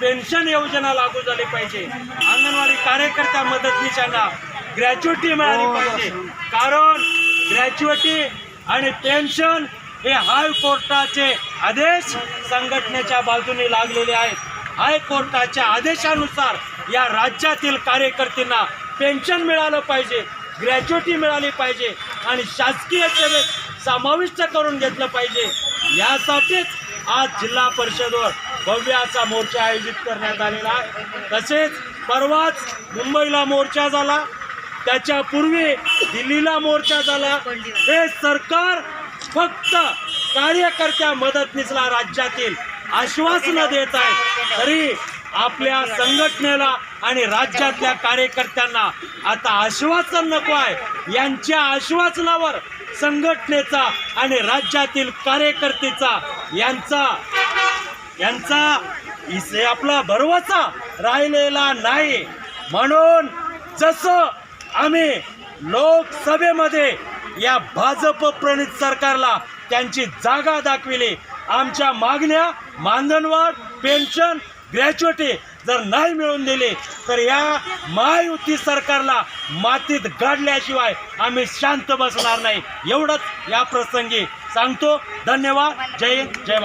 Pension योजना लागू झाली पाहिजे. अंगणवाडी कार्यकर्त्या मदतनीशांना ग्रॅच्युटी मिळाली पाहिजे. कारण ग्रॅच्युटी आणि पेन्शन हे हायकोर्टाचे आदेश संघटनेच्या बाजूने लागलेले आहेत. हायकोर्टाच्या आदेशानुसार या राज्यातील कार्यकर्त्यांना पेन्शन मिळालं पाहिजे ग्रॅच्युटी मिळाली पाहिजे आणि शासकीय सेवेत समाविष्ट करून घेतलं पाहिजे. यासाठीच आज जिल्हा परिषदवर भव्याचा मोर्चा आयोजित करण्यात आलेला. आहे तसेच परवाच मुंबईला मोर्चा झाला. त्याच्यापूर्वी दिल्लीला मोर्चा झाला. हे सरकार फक्त कार्यकर्त्या मदतनीसला राज्यातील आश्वासनं देत आहे. तरी आपल्या संघटनेला आणि राज्यातल्या कार्यकर्त्यांना आता आश्वासन नको आहे. यांच्या आश्वासनावर संघटनेचा आणि राज्यातील कार्यकर्तेचा यांचा यांचा आपला भरवसा राहिलेला नाही. म्हणून जसं आम्ही लोकसभेमध्ये या भाजप प्रणित सरकारला त्यांची जागा दाखविली आमच्या मागण्या मानधनवाढ पेन्शन ग्रॅच्युटी जर नाही मिळवून दिली तर या महायुती सरकारला मातीत गाडल्याशिवाय आम्ही शांत बसणार नाही. एवढंच या प्रसंगी सांगतो. धन्यवाद. जय हिंद. जय